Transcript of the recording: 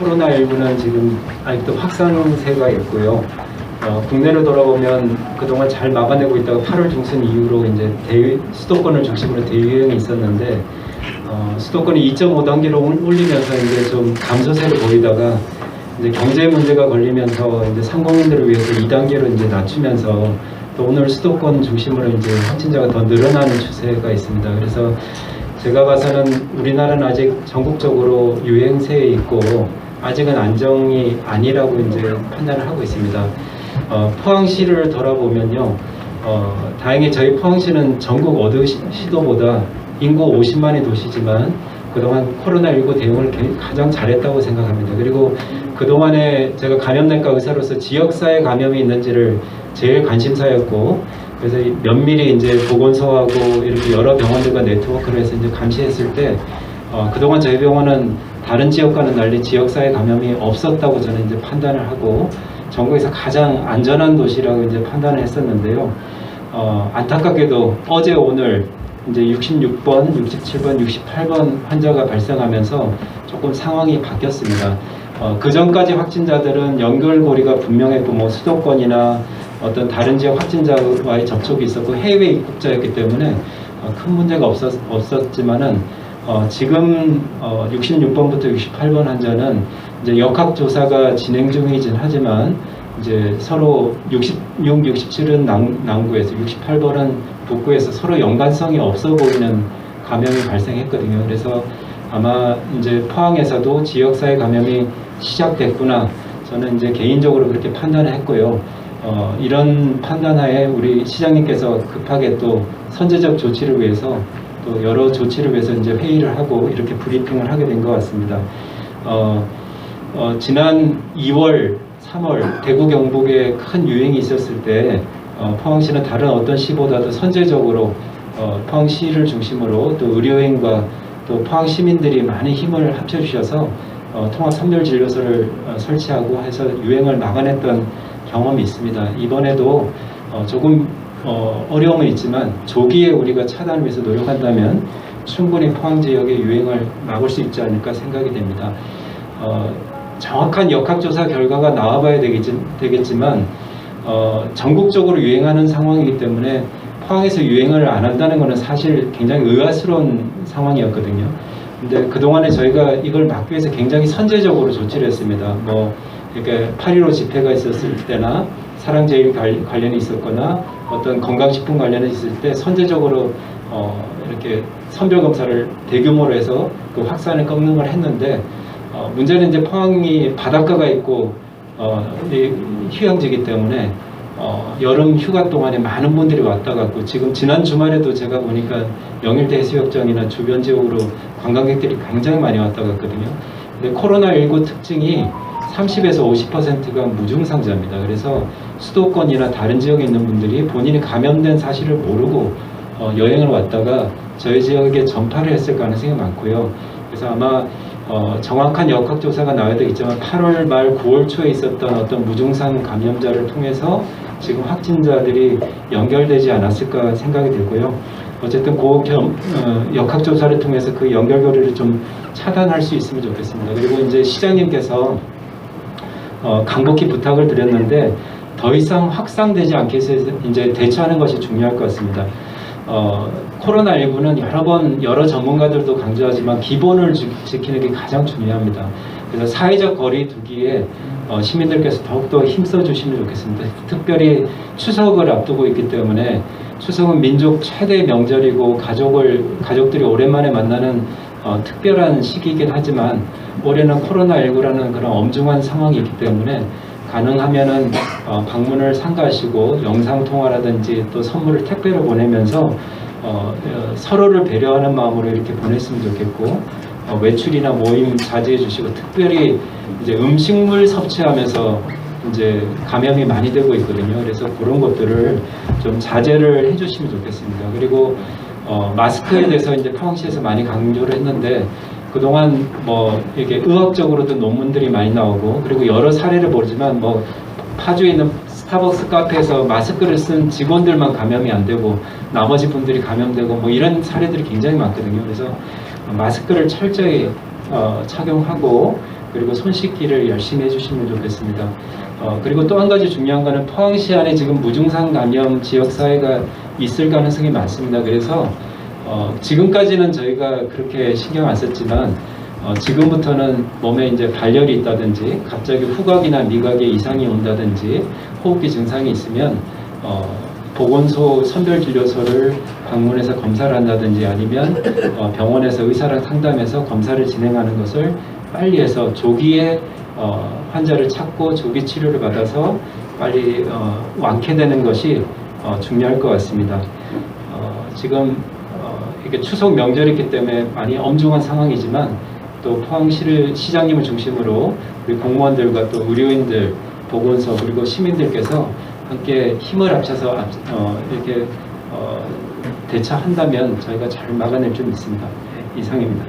코로나19는 지금 아직도 확산세가 있고요. 어, 국내로 돌아보면 그동안 잘 막아내고 있다가 8월 중순 이후로 이제 대, 수도권을 중심으로 대유행이 있었는데 어, 수도권이 2.5단계로 올리면서 이제 좀 감소세를 보이다가 이제 경제 문제가 걸리면서 이제 상공인들을 위해서 2단계로 이제 낮추면서 또 오늘 수도권 중심으로 이제 확진자가 더 늘어나는 추세가 있습니다. 그래서 제가 봐서는 우리나라는 아직 전국적으로 유행세에 있고 아직은 안정이 아니라고 이제 판단을 하고 있습니다. 어, 포항시를 돌아보면요, 어, 다행히 저희 포항시는 전국 어느 시- 시도보다 인구 50만의 도시지만 그동안 코로나19 대응을 개- 가장 잘했다고 생각합니다. 그리고 그동안에 제가 감염내과 의사로서 지역사회 감염이 있는지를 제일 관심사였고 그래서 이 면밀히 이제 보건소하고 이렇게 여러 병원들과 네트워크를 해서 이제 감시했을 때 어, 그동안 저희 병원은 다른 지역과는 달리 지역사회 감염이 없었다고 저는 이제 판단을 하고 전국에서 가장 안전한 도시라고 이제 판단을 했었는데요. 어, 안타깝게도 어제 오늘 이제 66번, 67번, 68번 환자가 발생하면서 조금 상황이 바뀌었습니다. 어, 그 전까지 확진자들은 연결고리가 분명했고 뭐 수도권이나 어떤 다른 지역 확진자와의 접촉이 있었고 해외 입국자였기 때문에 어, 큰 문제가 없었, 없었지만은 어, 지금 어, 66번부터 68번 환자는 이제 역학조사가 진행 중이긴 하지만 이제 서로 66, 67은 남, 남구에서 68번은 북구에서 서로 연관성이 없어 보이는 감염이 발생했거든요. 그래서 아마 이제 포항에서도 지역사회 감염이 시작됐구나. 저는 이제 개인적으로 그렇게 판단을 했고요. 어, 이런 판단하에 우리 시장님께서 급하게 또 선제적 조치를 위해서 또 여러 조치를 위해서 이제 회의를 하고 이렇게 브리핑을 하게 된 것 같습니다. 어, 어, 지난 2월, 3월 대구 경북에 큰 유행이 있었을 때 어, 포항시는 다른 어떤 시보다도 선제적으로 어, 포항시를 중심으로 또 의료인과 또 포항 시민들이 많은 힘을 합쳐주셔서 어, 통합 선별 진료소를 어, 설치하고 해서 유행을 막아냈던 경험이 있습니다. 이번에도 어, 조금 어, 어려움은 있지만 조기에 우리가 차단을 위해서 노력한다면 충분히 포항 지역의 유행을 막을 수 있지 않을까 생각이 됩니다. 어, 정확한 역학조사 결과가 나와봐야 되겠지, 되겠지 만 어, 전국적으로 유행하는 상황이기 때문에 포항에서 유행을 안 한다는 것은 사실 굉장히 의아스러운 상황이었거든요. 근데 그동안에 저희가 이걸 막기 위해서 굉장히 선제적으로 조치를 했습니다. 뭐 이렇게 8.15 집회가 있었을 때나 사랑제일 관- 관련이 있었거나 어떤 건강식품 관련이 있을 때 선제적으로 어, 이렇게 선별 검사를 대규모로 해서 그 확산을 꺾는 걸 했는데 어, 문제는 이제 포항이 바닷가가 있고 어, 이 휴양지이기 때문에 어, 여름 휴가 동안에 많은 분들이 왔다 갔고 지금 지난 주말에도 제가 보니까 영일대 해수욕장이나 주변 지역으로 관광객들이 굉장히 많이 왔다 갔거든요. 근데 코로나19 특징이 30에서 50%가 무증상자입니다. 그래서 수도권이나 다른 지역에 있는 분들이 본인이 감염된 사실을 모르고 어, 여행을 왔다가 저희 지역에 전파를 했을 가능성이 많고요. 그래서 아마 어, 정확한 역학조사가 나와야 되겠지만 8월 말 9월 초에 있었던 어떤 무증상 감염자를 통해서 지금 확진자들이 연결되지 않았을까 생각이 들고요. 어쨌든 그 겸, 어, 역학조사를 통해서 그 연결고리를 좀 차단할 수 있으면 좋겠습니다. 그리고 이제 시장님께서 어, 강복히 부탁을 드렸는데 더 이상 확산되지 않게 해서 이제 대처하는 것이 중요할 것 같습니다. 어, 코로나19는 여러 번 여러 전문가들도 강조하지만 기본을 지, 지키는 게 가장 중요합니다. 그래서 사회적 거리 두기에 어, 시민들께서 더욱더 힘써 주시면 좋겠습니다. 특별히 추석을 앞두고 있기 때문에 추석은 민족 최대 명절이고 가족을 가족들이 오랜만에 만나는 어, 특별한 시기이긴 하지만 올해는 코로나19라는 그런 엄중한 상황이 있기 때문에 가능하면은 어, 방문을 삼가하시고 영상 통화라든지 또 선물을 택배로 보내면서 어, 어, 서로를 배려하는 마음으로 이렇게 보냈으면 좋겠고 어, 외출이나 모임 자제해 주시고 특별히 이제 음식물 섭취하면서 이제 감염이 많이 되고 있거든요. 그래서 그런 것들을 좀 자제를 해주시면 좋겠습니다. 그리고 어, 마스크에 대해서 이제 포항시에서 많이 강조를 했는데 그동안 뭐 이게 의학적으로도 논문들이 많이 나오고 그리고 여러 사례를 보지만 뭐 파주에 있는 스타벅스 카페에서 마스크를 쓴 직원들만 감염이 안 되고 나머지 분들이 감염되고 뭐 이런 사례들이 굉장히 많거든요. 그래서 마스크를 철저히 어, 착용하고 그리고 손 씻기를 열심히 해주시면 좋겠습니다. 어, 그리고 또 한 가지 중요한 거는 포항시 안에 지금 무증상 감염 지역 사회가 있을 가능성이 많습니다. 그래서 어, 지금까지는 저희가 그렇게 신경 안 썼지만 어, 지금부터는 몸에 이제 발열이 있다든지 갑자기 후각이나 미각에 이상이 온다든지 호흡기 증상이 있으면 어, 보건소 선별진료소를 방문해서 검사를 한다든지 아니면 어, 병원에서 의사랑 상담해서 검사를 진행하는 것을 빨리 해서 조기에 어, 환자를 찾고 조기 치료를 받아서 빨리 어, 완쾌되는 것이 어, 중요할 것 같습니다. 어, 지금 어, 이게 추석 명절이기 때문에 많이 엄중한 상황이지만 또 포항시를 시장님을 중심으로 우리 공무원들과 또 의료인들, 보건소 그리고 시민들께서 함께 힘을 합쳐서 앞- 어, 이렇게 어, 대처한다면 저희가 잘 막아낼 줄 믿습니다. 네, 이상입니다.